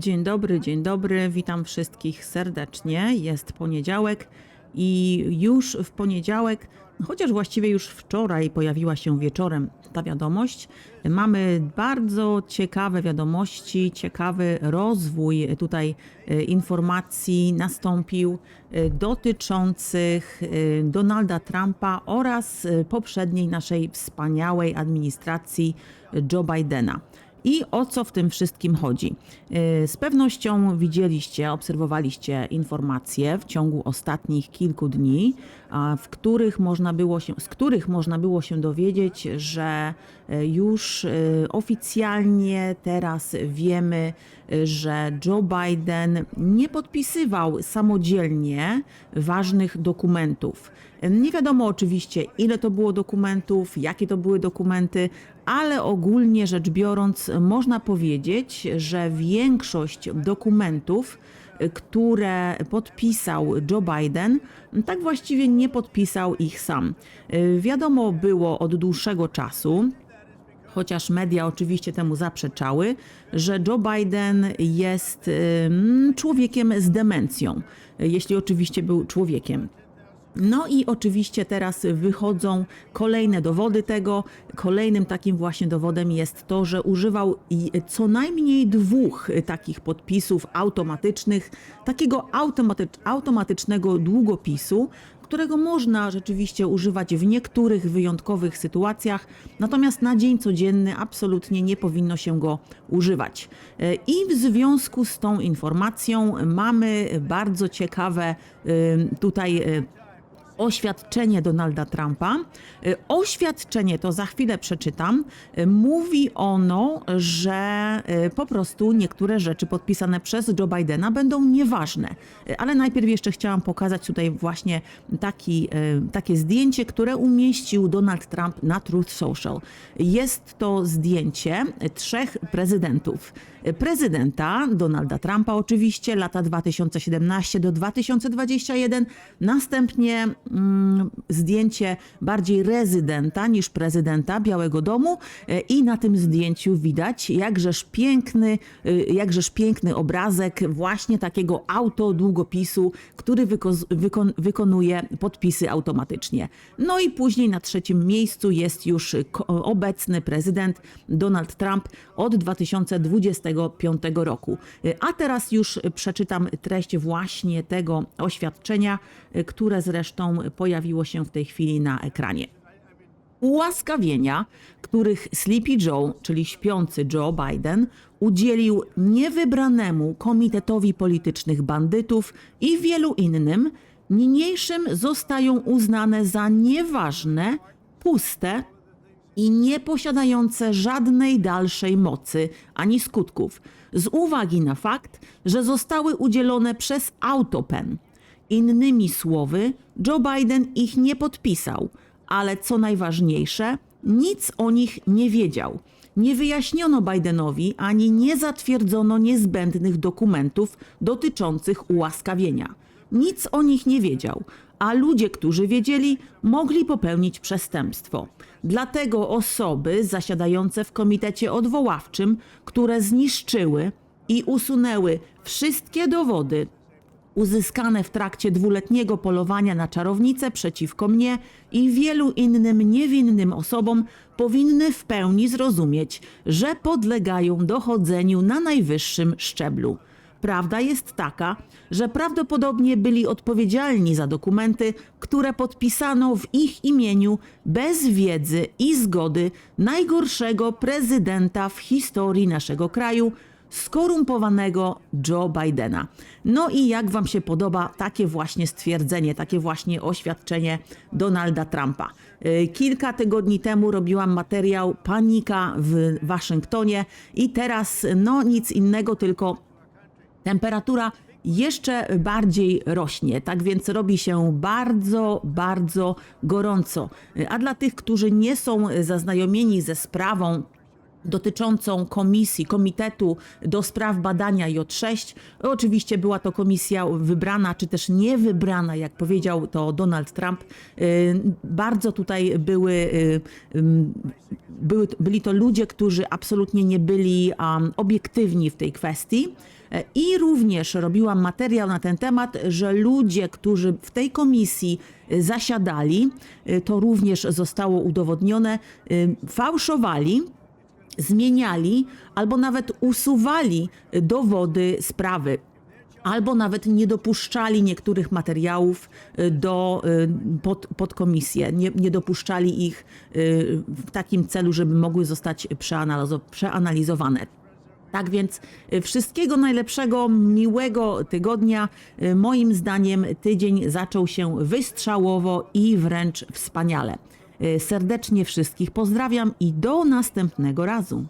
Dzień dobry, dzień dobry, witam wszystkich serdecznie. Jest poniedziałek i już w poniedziałek, chociaż właściwie już wczoraj pojawiła się wieczorem ta wiadomość, mamy bardzo ciekawe wiadomości, ciekawy rozwój tutaj e, informacji nastąpił e, dotyczących e, Donalda Trumpa oraz poprzedniej naszej wspaniałej administracji Joe Bidena. I o co w tym wszystkim chodzi? Yy, Z pewnością widzieliście, obserwowaliście informacje w ciągu ostatnich kilku dni, w których można było się, z których można było się dowiedzieć, że już yy, oficjalnie teraz wiemy, yy, że Joe Biden nie podpisywał samodzielnie ważnych dokumentów. Nie wiadomo oczywiście, ile to było dokumentów, jakie to były dokumenty, ale ogólnie rzecz biorąc, można powiedzieć, że większość dokumentów, które podpisał Joe Biden, tak właściwie nie podpisał ich sam. Wiadomo było od dłuższego czasu, chociaż media oczywiście temu zaprzeczały, że Joe Biden jest człowiekiem z demencją, jeśli oczywiście był człowiekiem. No i oczywiście teraz wychodzą kolejne dowody tego. Kolejnym takim właśnie dowodem jest to, że używał co najmniej dwóch takich podpisów automatycznych, takiego automatycz, automatycznego długopisu, którego można rzeczywiście używać w niektórych wyjątkowych sytuacjach, natomiast na dzień codzienny absolutnie nie powinno się go używać. I w związku z tą informacją mamy bardzo ciekawe tutaj y, oświadczenie Donalda Trumpa. Y, Oświadczenie, to za chwilę przeczytam, y, mówi ono, że y, po prostu niektóre rzeczy podpisane przez Joe Bidena będą nieważne. Ale najpierw jeszcze chciałam pokazać tutaj właśnie taki, takie zdjęcie, które umieścił Donald Trump na Truth Social. Jest to zdjęcie trzech prezydentów. Prezydenta Donalda Trumpa oczywiście, lata 2017 do 2021, następnie zdjęcie bardziej rezydenta niż prezydenta Białego Domu e, i na tym zdjęciu widać jakżeż piękny, e, jakżeż piękny obrazek właśnie takiego autodługopisu, który wyko- wykon- wykonuje podpisy automatycznie. No i później na trzecim miejscu jest już obecny prezydent Donald Trump od 2025 roku. E, A teraz już przeczytam treść właśnie tego oświadczenia, e, które zresztą pojawiło się w tej chwili na ekranie. Ułaskawienia, których Sleepy Joe, czyli śpiący Joe Biden, udzielił niewybranemu komitetowi politycznych bandytów i wielu innym, niniejszym zostają uznane za nieważne, puste i nieposiadające żadnej dalszej mocy ani skutków, z uwagi na fakt, że zostały udzielone przez autopen. Innymi słowy, Joe Biden ich nie podpisał, ale co najważniejsze, nic o nich nie wiedział. Nie wyjaśniono Bidenowi ani nie zatwierdzono niezbędnych dokumentów dotyczących ułaskawienia. Nic o nich nie wiedział, a ludzie, którzy wiedzieli, mogli popełnić przestępstwo. Dlatego osoby zasiadające w komitecie odwoławczym, które zniszczyły i usunęły wszystkie dowody uzyskane w trakcie dwuletniego polowania na czarownicę przeciwko mnie i wielu innym niewinnym osobom powinny w pełni zrozumieć, że podlegają dochodzeniu na najwyższym szczeblu. Prawda jest taka, że prawdopodobnie byli odpowiedzialni za dokumenty, które podpisano w ich imieniu bez wiedzy i zgody najgorszego prezydenta w historii naszego kraju, skorumpowanego Joe Bidena. No i jak Wam się podoba takie właśnie stwierdzenie, takie właśnie oświadczenie Donalda Trumpa? Y, Kilka tygodni temu robiłam materiał Panika w Waszyngtonie i teraz no nic innego, tylko temperatura jeszcze bardziej rośnie, tak więc robi się bardzo, bardzo gorąco. A dla tych, którzy nie są zaznajomieni ze sprawą, dotyczącą komisji, komitetu do spraw badania J6. Oczywiście była to komisja wybrana, czy też nie wybrana, jak powiedział to Donald Trump. Y, Bardzo tutaj były, y, ym, były byli to ludzie, którzy absolutnie nie byli um, obiektywni w tej kwestii. E, I również robiłam materiał na ten temat, że ludzie, którzy w tej komisji y, zasiadali, y, to również zostało udowodnione, y, fałszowali zmieniali albo nawet usuwali dowody sprawy. Albo nawet nie dopuszczali niektórych materiałów y, do, y, pod, pod komisję, nie, nie dopuszczali ich y, w takim celu, żeby mogły zostać przeanalizo- przeanalizowane. Tak więc wszystkiego najlepszego, miłego tygodnia. Moim zdaniem tydzień zaczął się wystrzałowo i wręcz wspaniale. Y, Serdecznie wszystkich pozdrawiam i do następnego razu.